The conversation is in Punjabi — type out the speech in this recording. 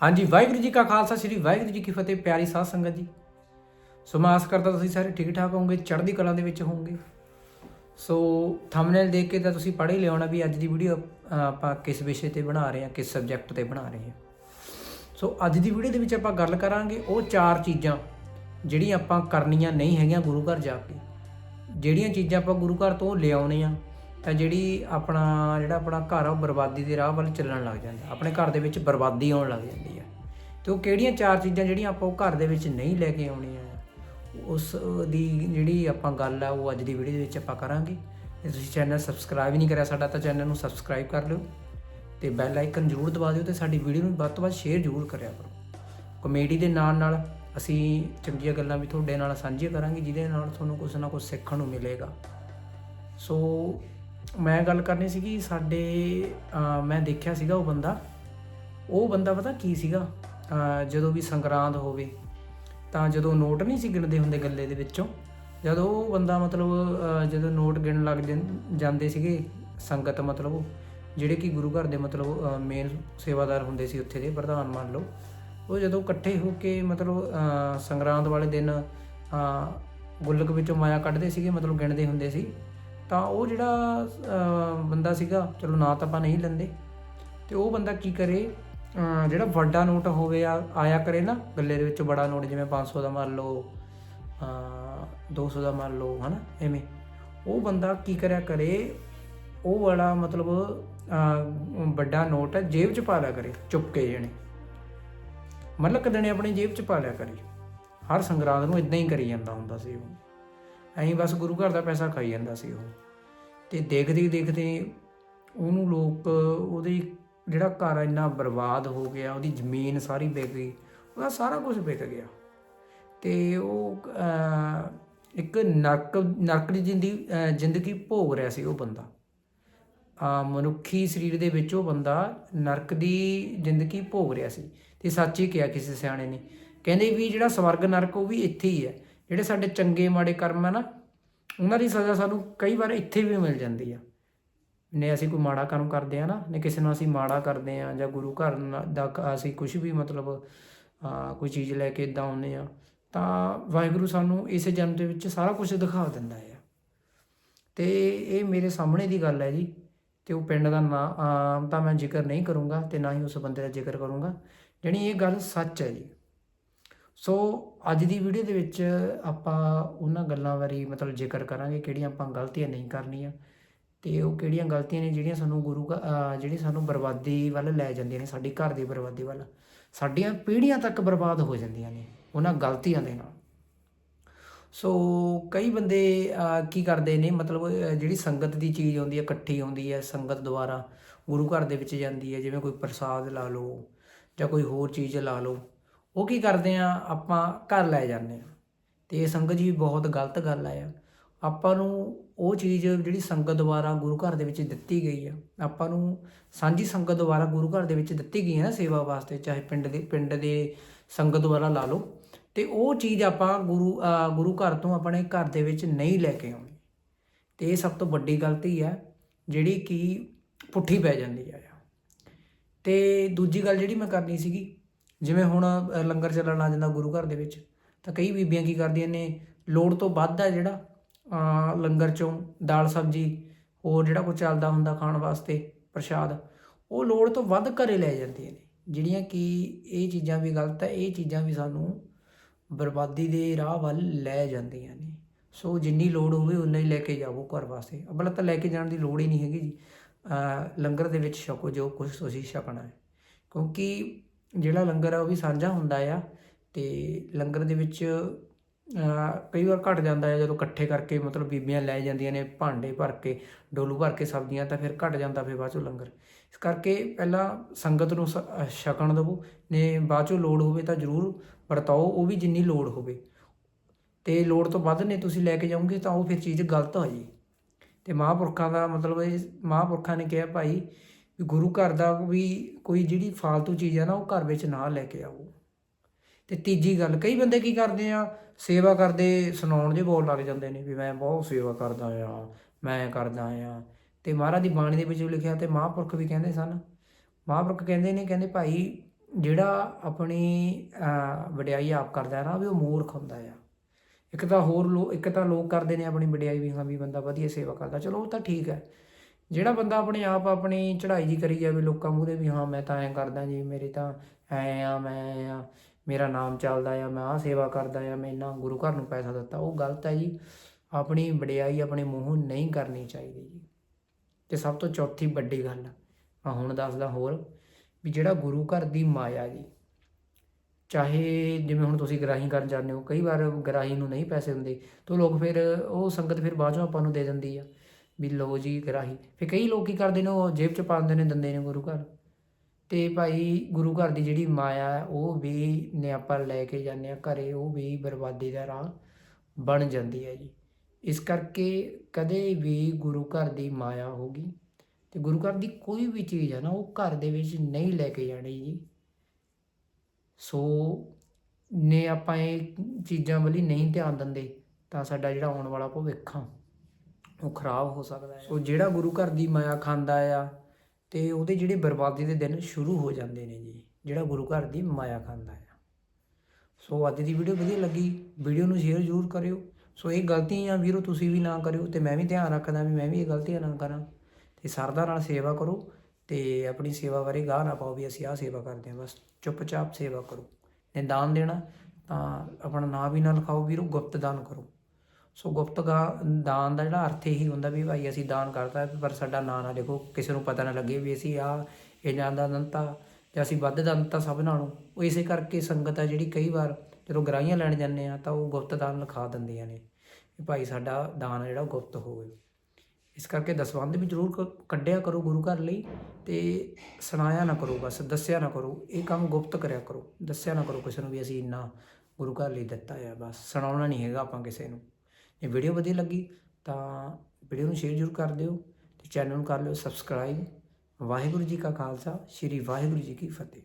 ਹਾਂਜੀ, ਵਾਹਿਗੁਰੂ ਜੀ ਕਾ ਖਾਲਸਾ, ਸ੍ਰੀ ਵਾਹਿਗੁਰੂ ਜੀ ਕੀ ਫਤਿਹ, ਪਿਆਰੀ ਸਾਧ ਸੰਗਤ ਜੀ। ਸੋ ਮੈਂ ਆਸ ਕਰਦਾ ਤੁਸੀਂ ਸਾਰੇ ਠੀਕ ਠਾਕ ਹੋਵੋਗੇ, ਚੜ੍ਹਦੀ ਕਲਾ ਦੇ ਵਿੱਚ ਹੋਵੋਗੇ। ਸੋ ਥੰਬਨੇਲ ਦੇਖ ਕੇ ਤਾਂ ਤੁਸੀਂ ਪੜ੍ਹ ਹੀ ਲਿਆਉਣਾ ਵੀ ਅੱਜ ਦੀ ਵੀਡੀਓ ਆਪਾਂ ਕਿਸ ਵਿਸ਼ੇ ਤੇ ਬਣਾ ਰਹੇ ਹਾਂ, ਕਿਸ ਸਬਜੈਕਟ ਤੇ ਬਣਾ ਰਹੇ ਹਾਂ। ਸੋ ਅੱਜ ਦੀ ਵੀਡੀਓ ਦੇ ਵਿੱਚ ਆਪਾਂ ਗੱਲ ਕਰਾਂਗੇ ਉਹ ਚਾਰ ਚੀਜ਼ਾਂ, ਜਿਹੜੀਆਂ ਆਪਾਂ ਕਰਨੀਆਂ ਨਹੀਂ ਹੈਗੀਆਂ ਗੁਰੂ ਘਰ ਜਾ ਕੇ। ਜਿਹੜੀਆਂ ਚੀਜ਼ਾਂ ਆਪਾਂ ਗੁਰੂ ਘਰ ਤੋਂ ਲਿਆਉਣੇ ਆ ਤਾਂ ਜਿਹੜੀ ਆਪਣਾ, ਜਿਹੜਾ ਆਪਣਾ ਘਰ ਆ, ਉਹ ਬਰਬਾਦੀ ਦੇ ਰਾਹ ਵੱਲ ਚੱਲਣ ਲੱਗ ਜਾਂਦਾ। ਆਪਣੇ ਘਰ ਦੇ ਵਿੱਚ ਬਰਬਾਦੀ ਆਉਣ ਲੱਗ ਜਾਂਦੀ ਹੈ ਤੇ ਉਹ ਕਿਹੜੀਆਂ ਚਾਰ ਚੀਜ਼ਾਂ ਜਿਹੜੀਆਂ ਆਪਾਂ ਉਹ ਘਰ ਦੇ ਵਿੱਚ ਨਹੀਂ ਲੈ ਕੇ ਆਉਣੀਆਂ? ਉਸ ਦੀ ਜਿਹੜੀ ਆਪਾਂ ਗੱਲ ਆ, ਉਹ ਅੱਜ ਦੀ ਵੀਡੀਓ ਦੇ ਵਿੱਚ ਆਪਾਂ ਕਰਾਂਗੇ। ਜੇ ਤੁਸੀਂ ਚੈਨਲ ਸਬਸਕ੍ਰਾਈਬ ਨਹੀਂ ਕਰਿਆ ਸਾਡਾ, ਤਾਂ ਚੈਨਲ ਨੂੰ ਸਬਸਕ੍ਰਾਈਬ ਕਰ ਲਿਓ। ਤੇ ਬੈਲ ਆਈਕਨ ਜ਼ਰੂਰ ਦਬਾ ਦਿਓ ਤੇ ਸਾਡੀ ਵੀਡੀਓ ਨੂੰ ਵੱਧ ਤੋਂ ਵੱਧ ਸ਼ੇਅਰ ਜ਼ਰੂਰ ਕਰਿਆ ਕਰੋ। ਕਮੇਡੀ ਦੇ ਨਾਲ ਨਾਲ ਅਸੀਂ ਚੰਗੀਆਂ ਗੱਲਾਂ ਵੀ ਤੁਹਾਡੇ ਨਾਲ ਸਾਂਝੀਆਂ ਕਰਾਂਗੇ, ਜਿਹਦੇ ਨਾਲ ਤੁਹਾਨੂੰ ਕੁਝ ਨਾ ਕੁਝ ਸਿੱਖਣ ਨੂੰ ਮਿਲੇਗਾ। ਸੋ ਮੈਂ ਗੱਲ ਕਰਨੀ ਸੀਗੀ, ਸਾਡੇ ਮੈਂ ਦੇਖਿਆ ਸੀਗਾ ਉਹ ਬੰਦਾ। ਉਹ ਬੰਦਾ ਪਤਾ ਕੀ ਸੀਗਾ? ਜਦੋਂ ਵੀ ਸੰਗਰਾਂਦ ਹੋਵੇ, ਤਾਂ ਜਦੋਂ ਨੋਟ ਨਹੀਂ ਸੀ ਗਿਣਦੇ ਹੁੰਦੇ ਗੱਲੇ ਦੇ ਵਿੱਚੋਂ, ਜਦੋਂ ਉਹ ਬੰਦਾ ਮਤਲਬ ਜਦੋਂ ਨੋਟ ਗਿਣਨ ਲੱਗ ਜਾਂਦੇ ਸੀਗੇ, ਸੰਗਤ ਮਤਲਬ ਜਿਹੜੇ ਕਿ ਗੁਰੂ ਘਰ ਦੇ ਮਤਲਬ ਮੇਨ ਸੇਵਾਦਾਰ ਹੁੰਦੇ ਸੀ ਉੱਥੇ ਦੇ, ਪ੍ਰਧਾਨ ਮੰਨ ਲਓ, ਉਹ ਜਦੋਂ ਇਕੱਠੇ ਹੋ ਕੇ ਮਤਲਬ ਸੰਗਰਾਂਦ ਵਾਲੇ ਦਿਨ, ਅਹ, ਗੁੱਲਕ ਵਿੱਚੋਂ ਮਾਇਆ ਕੱਢਦੇ ਸੀਗੇ, ਮਤਲਬ ਗਿਣਦੇ ਹੁੰਦੇ ਸੀ ਤਾਂ ਉਹ ਜਿਹੜਾ ਬੰਦਾ ਸੀਗਾ, ਚਲੋ ਨਾਂ ਤਾਂ ਆਪਾਂ ਨਹੀਂ ਲੈਂਦੇ। ਤੇ ਉਹ ਬੰਦਾ ਕੀ ਕਰੇ ਜਿਹੜਾ ਵੱਡਾ ਨੋਟ ਹੋਵੇ ਆਇਆ ਕਰੇ ਨਾ, ਗੱਲੇ ਦੇ ਵਿੱਚ ਬੜਾ ਨੋਟ, ਜਿਵੇਂ 500 ਦਾ ਮੰਨ ਲਓ, ਅਹ 200 ਦਾ ਮੰਨ ਲਓ, ਹਨਾ, ਐਵੇਂ। ਉਹ ਬੰਦਾ ਕੀ ਕਰਿਆ ਕਰੇ, ਉਹ ਵਾਲਾ ਮਤਲਬ ਵੱਡਾ ਨੋਟ ਜੇਬ 'ਚ ਪਾ ਲਿਆ ਕਰੇ, ਚੁੱਪ ਕੇ ਜਣੇ ਮਤਲਬ ਕਦਣੇ ਆਪਣੀ ਜੇਬ 'ਚ ਪਾ ਲਿਆ ਕਰੇ। ਹਰ ਸੰਗਰਾਂਦ ਨੂੰ ਇਦਾਂ ਹੀ ਕਰੀ ਜਾਂਦਾ ਹੁੰਦਾ ਸੀ ਉਹ। ਐਂ ਬਸ ਗੁਰੂ ਘਰ ਦਾ ਪੈਸਾ ਖਾਈ ਜਾਂਦਾ ਸੀ ਉਹ। ਤੇ ਦੇਖਦੇ ਦੇਖਦੇ ਉਹਨੂੰ ਲੋਕ, ਉਹਦੇ ਜਿਹੜਾ ਘਰ ਇੰਨਾ ਬਰਬਾਦ ਹੋ ਗਿਆ, ਉਹਦੀ ਜ਼ਮੀਨ ਸਾਰੀ ਵਿਕ ਗਈ, ਉਹਦਾ ਸਾਰਾ ਕੁਝ ਵਿਕ ਗਿਆ। ਤੇ ਉਹ ਇੱਕ ਨਰਕ ਨਰਕ ਦੀ ਜ਼ਿੰਦਗੀ ਜ਼ਿੰਦਗੀ ਭੋਗ ਰਿਹਾ ਸੀ ਉਹ ਬੰਦਾ। ਆ ਮਨੁੱਖੀ ਸਰੀਰ ਦੇ ਵਿੱਚ ਉਹ ਬੰਦਾ ਨਰਕ ਦੀ ਜ਼ਿੰਦਗੀ ਭੋਗ ਰਿਹਾ ਸੀ। ਤੇ ਸੱਚ ਹੀ ਕਿਹਾ ਕਿਸੇ ਸਿਆਣੇ ਨੇ। ਕਹਿੰਦੇ ਵੀ ਜਿਹੜਾ ਸਵਰਗ ਨਰਕ ਉਹ ਵੀ ਇੱਥੇ ਹੀ ਹੈ। ਜਿਹੜੇ ਸਾਡੇ ਚੰਗੇ ਮਾੜੇ ਕਰਮ ਹੈ ਨਾ, ਉਹਨਾਂ ਦੀ ਸਜ਼ਾ ਸਾਨੂੰ ਕਈ ਵਾਰ ਇੱਥੇ ਵੀ ਮਿਲ ਜਾਂਦੀ ਆ। ਨੇ ਅਸੀਂ ਕੋਈ ਮਾੜਾ ਕੰਮ ਕਰਦੇ ਆ ਨਾ, ਨੇ ਕਿਸੇ ਨੂੰ ਅਸੀਂ ਮਾੜਾ ਕਰਦੇ ਆ ਜਾਂ ਗੁਰੂ ਘਰ ਦਾ ਕ- ਅਸੀਂ ਕੁਝ ਵੀ ਮਤਲਬ ਕੋਈ ਚੀਜ਼ ਲੈ ਕੇ ਇਦਾਂ ਆਉਂਦੇ ਆ, ਤਾਂ ਵਾਹਿਗੁਰੂ ਸਾਨੂੰ ਇਸੇ ਜਨਮ ਦੇ ਵਿੱਚ ਸਾਰਾ ਕੁਝ ਦਿਖਾ ਦਿੰਦਾ ਹੈ ਤੇ ਇਹ ਮੇਰੇ ਸਾਹਮਣੇ ਦੀ ਗੱਲ ਹੈ ਜੀ, ਤੇ ਉਹ ਪਿੰਡ ਦਾ ਨਾਮ ਤਾਂ ਮੈਂ ਜ਼ਿਕਰ ਨਹੀਂ ਕਰੂੰਗਾ ਤੇ ਨਾ ਹੀ ਉਸ ਬੰਦੇ ਦਾ ਜ਼ਿਕਰ ਕਰੂੰਗਾ। ਜਿਹੜੀ ਇਹ ਗੱਲ ਸੱਚ ਹੈ ਜੀ। ਸੋ ਅੱਜ ਦੀ ਵੀਡੀਓ ਦੇ ਵਿੱਚ ਆਪਾਂ ਉਹਨਾਂ ਗੱਲਾਂ ਬਾਰੇ ਮਤਲਬ ਜ਼ਿਕਰ ਕਰਾਂਗੇ ਕਿਹੜੀਆਂ ਆਪਾਂ ਗਲਤੀਆਂ ਨਹੀਂ ਕਰਨੀਆਂ ਤੇ ਉਹ ਕਿਹੜੀਆਂ ਗਲਤੀਆਂ ਨੇ ਜਿਹੜੀਆਂ ਸਾਨੂੰ ਗੁਰੂ ਘ- ਜਿਹੜੀ ਸਾਨੂੰ ਬਰਬਾਦੀ ਵੱਲ ਲੈ ਜਾਂਦੀਆਂ ਨੇ, ਸਾਡੀ ਘਰ ਦੀ ਬਰਬਾਦੀ ਵੱਲ। ਸਾਡੀਆਂ ਪੀੜ੍ਹੀਆਂ ਤੱਕ ਬਰਬਾਦ ਹੋ ਜਾਂਦੀਆਂ ਨੇ ਉਹਨਾਂ ਗਲਤੀਆਂ ਦੇ ਨਾਲ। ਸੋ ਕਈ ਬੰਦੇ ਕੀ ਕਰਦੇ ਨੇ, ਮਤਲਬ ਜਿਹੜੀ ਸੰਗਤ ਦੀ ਚੀਜ਼ ਆਉਂਦੀ ਹੈ, ਇਕੱਠੀ ਆਉਂਦੀ ਹੈ, ਸੰਗਤ ਦੁਆਰਾ ਗੁਰੂ ਘਰ ਦੇ ਵਿੱਚ ਜਾਂਦੀ ਹੈ, ਜਿਵੇਂ ਕੋਈ ਪ੍ਰਸਾਦ ਲਾ ਲਓ ਜਾਂ ਕੋਈ ਹੋਰ ਚੀਜ਼ ਲਾ ਲਓ। ਉਹ ਕੀ ਕਰਦੇ ਆ? ਆਪਾਂ ਘਰ ਲੈ ਜਾਂਦੇ ਆ। ਤੇ ਇਹ ਸੰਗਤ ਜੀ ਬਹੁਤ ਗਲਤ ਗੱਲ ਆ ਆਪਾਂ ਨੂੰ ਉਹ ਚੀਜ਼ ਜਿਹੜੀ ਸੰਗਤ ਦੁਆਰਾ ਗੁਰੂ ਘਰ ਦੇ ਵਿੱਚ ਦਿੱਤੀ ਗਈ ਆ, ਆਪਾਂ ਨੂੰ ਸਾਂਝੀ ਸੰਗਤ ਦੁਆਰਾ ਗੁਰੂ ਘਰ ਦੇ ਵਿੱਚ ਦਿੱਤੀ ਗਈ ਹੈ ਨਾ ਸੇਵਾ ਵਾਸਤੇ, ਚਾਹੇ ਪਿੰਡ ਦੇ ਪਿੰਡ ਦੇ ਸੰਗਤ ਦੁਆਰਾ ਲਾ ਲਓ। ਤੇ ਉਹ ਚੀਜ਼ ਆਪਾਂ ਗੁਰੂ ਗੁਰੂ ਘਰ ਤੋਂ ਆਪਣੇ ਘਰ ਦੇ ਵਿੱਚ ਨਹੀਂ ਲੈ ਕੇ ਆਉਣੀ ਤੇ ਇਹ ਸਭ ਤੋਂ ਵੱਡੀ ਗਲਤੀ ਹੈ ਜਿਹੜੀ ਕਿ ਪੁੱਠੀ ਪੈ ਜਾਂਦੀ ਆ ਤੇ ਦੂਜੀ ਗੱਲ ਜਿਹੜੀ ਮੈਂ ਕਰਨੀ ਸੀਗੀ ਜਿਵੇਂ ਹੁਣ ਲੰਗਰ ਚੱਲਣ ਆ ਜਾਂਦਾ ਗੁਰੂ ਘਰ ਦੇ ਵਿੱਚ, ਤਾਂ ਕਈ ਬੀਬੀਆਂ ਕੀ ਕਰਦੀਆਂ ਨੇ, ਲੋੜ ਤੋਂ ਵੱਧ ਆ ਜਿਹੜਾ ਲੰਗਰ ਚੋਂ ਦਾਲ ਸਬਜੀ, ਹੋਰ ਜਿਹੜਾ ਕੁਝ ਚੱਲਦਾ ਹੁੰਦਾ ਖਾਣ ਵਾਸਤੇ ਪ੍ਰਸ਼ਾਦ, ਉਹ ਲੋੜ ਤੋਂ ਵੱਧ ਘਰੇ ਲੈ ਜਾਂਦੀਆਂ ਨੇ। ਜਿਹੜੀਆਂ ਕਿ ਇਹ ਚੀਜ਼ਾਂ ਵੀ ਗਲਤ ਹੈ ਇਹ ਚੀਜ਼ਾਂ ਵੀ ਸਾਨੂੰ ਬਰਬਾਦੀ ਦੇ ਰਾਹ ਵੱਲ ਲੈ ਜਾਂਦੀਆਂ ਨੇ। ਸੋ ਜਿੰਨੀ ਲੋੜ ਹੋਵੇ ਉਨਾ ਹੀ ਲੈ ਕੇ ਜਾਵੋ ਘਰ ਵਾਸਤੇ। ਅਬਲਾ ਤਾਂ ਲੈ ਕੇ ਜਾਣ ਦੀ ਲੋੜ ਹੀ ਨਹੀਂ ਹੈਗੀ ਜੀ। ਲੰਗਰ ਦੇ ਵਿੱਚ ਛਕੋ ਜੋ ਕੁਝ ਤੁਸੀਂ ਛਕਣਾ ਹੈ। ਕਿਉਂਕਿ ਜਿਹੜਾ ਲੰਗਰ ਆ ਉਹ ਵੀ ਸਾਂਝਾ ਹੁੰਦਾ ਆ ਤੇ ਲੰਗਰ ਦੇ ਵਿੱਚ ਕਈ ਵਾਰ ਘਟ ਜਾਂਦਾ ਹੈ ਜਦੋਂ ਇਕੱਠੇ ਕਰਕੇ ਮਤਲਬ ਬੀਬੀਆਂ ਲੈ ਜਾਂਦੀਆਂ ਨੇ, ਭਾਂਡੇ ਭਰ ਕੇ, ਡੋਲੂ ਭਰ ਕੇ ਸਬਜ਼ੀਆਂ, ਤਾਂ ਫਿਰ ਘਟ ਜਾਂਦਾ ਫਿਰ ਬਾਅਦ ਚੋਂ ਲੰਗਰ। ਇਸ ਕਰਕੇ ਪਹਿਲਾਂ ਸੰਗਤ ਨੂੰ ਸ- ਛਕਣ ਦੇਵੋ, ਨੇ ਬਾਅਦ ਚੋਂ ਲੋੜ ਹੋਵੇ ਤਾਂ ਜ਼ਰੂਰ ਵਰਤਾਓ, ਉਹ ਵੀ ਜਿੰਨੀ ਲੋੜ ਹੋਵੇ। ਤੇ ਲੋੜ ਤੋਂ ਵੱਧ ਨੇ ਤੁਸੀਂ ਲੈ ਕੇ ਜਾਓਗੇ ਤਾਂ ਉਹ ਫਿਰ ਚੀਜ਼ ਗਲਤ ਹੋ ਜੀ। ਤੇ ਮਹਾਂਪੁਰਖਾਂ ਦਾ ਮਤਲਬ ਇਹ, ਮਹਾਂਪੁਰਖਾਂ ਨੇ ਕਿਹਾ ਭਾਈ ਵੀ ਗੁਰੂ ਘਰ ਦਾ ਵੀ ਕੋਈ ਜਿਹੜੀ ਫਾਲਤੂ ਚੀਜ਼ ਹੈ ਨਾ, ਉਹ ਘਰ ਵਿੱਚ ਨਾ ਲੈ ਕੇ ਆਓ। ਤੇ ਤੀਜੀ ਗੱਲ, ਕਈ ਬੰਦੇ ਕੀ ਕਰਦੇ ਆ, ਸੇਵਾ ਕਰਦੇ ਸੁਣਾਉਣ ਦੇ ਬੋਲ ਲੱਗ ਜਾਂਦੇ ਨੇ, ਵੀ ਮੈਂ ਬਹੁਤ ਸੇਵਾ ਕਰਦਾ ਆ, ਮੈਂ ਕਰਦਾ ਆ। ਤੇ ਮਹਾਰਾਜ ਦੀ ਬਾਣੀ ਦੇ ਵਿੱਚ ਵੀ ਲਿਖਿਆ, ਤੇ ਮਹਾਂਪੁਰਖ ਵੀ ਕਹਿੰਦੇ ਸਨ। ਮਹਾਂਪੁਰਖ ਕਹਿੰਦੇ ਨੇ, ਕਹਿੰਦੇ ਭਾਈ ਜਿਹੜਾ ਆਪਣੀ ਵਡਿਆਈ ਆਪ ਕਰਦਾ ਨਾ, ਵੀ ਉਹ ਮੂਰਖ ਹੁੰਦਾ ਆ। ਇੱਕ ਤਾਂ ਹੋਰ ਲੋ, ਇੱਕ ਤਾਂ ਲੋਕ ਕਰਦੇ ਨੇ ਆਪਣੀ ਵਡਿਆਈ ਵੀ, ਹਾਂ ਵੀ ਬੰਦਾ ਵਧੀਆ ਸੇਵਾ ਕਰਦਾ, ਚਲੋ ਉਹ ਤਾਂ ਠੀਕ ਹੈ। ਜਿਹੜਾ ਬੰਦਾ ਆਪਣੇ ਆਪ ਆਪਣੀ ਚੜ੍ਹਾਈ ਜੀ ਕਰੀ ਜਾਵੇ ਲੋਕਾਂ ਮੂਹਰੇ ਵੀ ਹਾਂ ਮੈਂ ਤਾਂ ਐਂ ਕਰਦਾ ਜੀ ਮੇਰੀ ਤਾਂ ਐ ਆ ਮੈਂ ਆ ਮੇਰਾ ਨਾਮ ਚੱਲਦਾ ਆ ਮੈਂ ਆਹ ਸੇਵਾ ਕਰਦਾ ਆ ਮੈਂ ਇੰਨਾ ਗੁਰੂ ਘਰ ਨੂੰ ਪੈਸਾ ਦਿੱਤਾ ਉਹ ਗਲਤ ਹੈ ਜੀ। ਆਪਣੀ ਵਡਿਆਈ ਆਪਣੇ ਮੂੰਹੋਂ ਨਹੀਂ ਕਰਨੀ ਚਾਹੀਦੀ ਜੀ। ਤੇ ਸਭ ਤੋਂ ਚੌਥੀ ਵੱਡੀ ਗੱਲ ਮੈਂ ਹੁਣ ਦੱਸਦਾ ਹੋਰ ਵੀ ਜਿਹੜਾ ਗੁਰੂ ਘਰ ਦੀ ਮਾਇਆ ਜੀ ਚਾਹੇ ਜਿਵੇਂ ਹੁਣ ਤੁਸੀਂ ਗਰਾਹੀ ਕਰਨ ਜਾਂਦੇ ਹੋ ਕਈ ਵਾਰ ਗਰਾਹੀ ਨੂੰ ਨਹੀਂ ਪੈਸੇ ਹੁੰਦੇ ਤਾਂ ਲੋਕ ਫਿਰ ਉਹ ਸੰਗਤ ਫਿਰ ਬਾਅਦ ਚੋਂ ਆਪਾਂ ਨੂੰ ਦੇ ਦਿੰਦੀ ਆ। ਵੀ ਲੋ ਜੀ ਗਰਾਹੀ। ਫਿਰ ਕਈ ਲੋਕ ਕੀ ਕਰਦੇ ਨੇ ਉਹ ਜੇਬ 'ਚ ਪਾਉਂਦੇ ਨੇ ਦਿੰਦੇ ਨੇ ਗੁਰੂ ਘਰ। ਤੇ ਭਾਈ ਗੁਰੂ ਘਰ ਦੀ ਜਿਹੜੀ ਮਾਇਆ ਹੈ, ਉਹ ਵੀ ਨੇ ਆਪਾਂ ਲੈ ਕੇ ਜਾਂਦੇ ਆ ਘਰੇ ਉਹ ਵੀ ਬਰਬਾਦੀ ਦਾ ਰਾਹ ਬਣ ਜਾਂਦੀ ਹੈ ਜੀ। ਇਸ ਕਰਕੇ ਕਦੇ ਵੀ ਗੁਰੂ ਘਰ ਦੀ ਮਾਇਆ ਹੋਗੀ ਤੇ ਗੁਰੂ ਘਰ ਦੀ ਕੋਈ ਵੀ ਚੀਜ਼ ਹੈ ਨਾ ਉਹ ਘਰ ਦੇ ਵਿੱਚ ਨਹੀਂ ਲੈ ਕੇ ਜਾਣੀ ਜੀ। ਸੋ ਨੇ ਆਪਾਂ ਇਹ ਚੀਜ਼ਾਂ ਵੱਲ ਨਹੀਂ ਧਿਆਨ ਦਿੰਦੇ ਤਾਂ ਸਾਡਾ ਜਿਹੜਾ ਆਉਣ ਵਾਲਾ ਭਵਿੱਖ ਆ। ਉਹ ਖਰਾਬ ਹੋ ਸਕਦਾ ਹੈ। ਸੋ ਜਿਹੜਾ ਗੁਰੂ ਘਰ ਦੀ ਮਾਇਆ ਖਾਂਦਾ ਆ ਤੇ ਉਹਦੇ ਜਿਹੜੇ ਬਰਬਾਦੀ ਦੇ ਦਿਨ ਸ਼ੁਰੂ ਹੋ ਜਾਂਦੇ ਨੇ ਜੀ, ਜਿਹੜਾ ਗੁਰੂ ਘਰ ਦੀ ਮਾਇਆ ਖਾਂਦਾ ਆ। ਸੋ ਅੱਜ ਦੀ ਵੀਡੀਓ ਵਧੀਆ ਲੱਗੀ ਵੀਡੀਓ ਨੂੰ ਸ਼ੇਅਰ ਜ਼ਰੂਰ ਕਰਿਓ। ਸੋ ਇਹ ਗਲਤੀਆਂ ਵੀਰੋ ਤੁਸੀਂ ਵੀ ਨਾ ਕਰਿਓ ਤੇ ਮੈਂ ਵੀ ਧਿਆਨ ਰੱਖਦਾ ਵੀ ਮੈਂ ਵੀ ਇਹ ਗਲਤੀਆਂ ਨਾ ਕਰਾਂ। ਤੇ ਸਰਦਾ ਨਾਲ ਸੇਵਾ ਕਰੋ ਤੇ ਆਪਣੀ ਸੇਵਾ ਬਾਰੇ ਗਾਹ ਨਾ ਪਾਓ ਵੀ ਅਸੀਂ ਆਹ ਸੇਵਾ ਕਰਦੇ ਹਾਂ, ਬਸ ਚੁੱਪਚਾਪ ਸੇਵਾ ਕਰੋ। ਨੇ ਦਾਨ ਦੇਣਾ ਤਾਂ ਆਪਣਾ ਨਾਂ ਵੀ ਨਾ ਲਿਖਾਓ ਵੀਰੋ, ਗੁਪਤ ਦਾਨ ਕਰੋ। ਸੋ ਗੁਪਤ ਗਾ- ਦਾਨ ਦਾ ਜਿਹੜਾ ਅਰਥ ਇਹੀ ਹੁੰਦਾ ਵੀ ਭਾਈ ਅਸੀਂ ਦਾਨ ਕਰਤਾ, ਪਰ ਸਾਡਾ ਨਾਂ ਨਾ ਲਿਖੋ, ਕਿਸੇ ਨੂੰ ਪਤਾ ਨਾ ਲੱਗੇ ਵੀ ਅਸੀਂ ਆ ਇਹਨਾਂ ਦਾ ਦੰਤਾ ਜਾਂ ਅਸੀਂ ਵੱਧ ਦੰਤਾ ਸਭ ਨਾਲੋਂ। ਉਹ ਇਸੇ ਕਰਕੇ ਸੰਗਤ ਆ ਜਿਹੜੀ ਕਈ ਵਾਰ ਜਦੋਂ ਗਰਾਹੀਆਂ ਲੈਣ ਜਾਂਦੇ ਆ, ਤਾਂ ਉਹ ਗੁਪਤ ਦਾਨ ਲਿਖਾ ਦਿੰਦੀਆਂ ਨੇ ਵੀ ਭਾਈ ਸਾਡਾ ਦਾਨ ਆ ਜਿਹੜਾ ਗੁਪਤ ਹੋਵੇ। ਇਸ ਕਰਕੇ ਦਸਵੰਧ ਵੀ ਜ਼ਰੂਰ ਕ- ਕੱਢਿਆ ਕਰੋ ਗੁਰੂ ਘਰ ਲਈ ਤੇ ਸੁਣਾਇਆ ਨਾ ਕਰੋ ਬਸ, ਦੱਸਿਆ ਨਾ ਕਰੋ, ਇਹ ਕੰਮ ਗੁਪਤ ਕਰਿਆ ਕਰੋ। ਦੱਸਿਆ ਨਾ ਕਰੋ ਕਿਸੇ ਨੂੰ ਵੀ ਅਸੀਂ ਇੰਨਾ ਗੁਰੂ ਘਰ ਲਈ ਦਿੱਤਾ ਹੈ ਬਸ ਸੁਣਾਉਣਾ ਨਹੀਂ ਹੈਗਾ ਆਪਾਂ ਕਿਸੇ ਨੂੰ। ਜੇ ਵੀਡੀਓ ਵਧੀਆ ਲੱਗੀ ਤਾਂ ਵੀਡੀਓ ਨੂੰ ਸ਼ੇਅਰ ਜ਼ਰੂਰ ਕਰ ਦਿਓ ਤੇ ਚੈਨਲ ਨੂੰ ਕਰ ਲਿਓ ਸਬਸਕ੍ਰਾਈਬ ਵਾਹਿਗੁਰੂ ਜੀ ਕਾ ਖਾਲਸਾ, ਸ੍ਰੀ ਵਾਹਿਗੁਰੂ ਜੀ ਕੀ ਫਤਿਹ।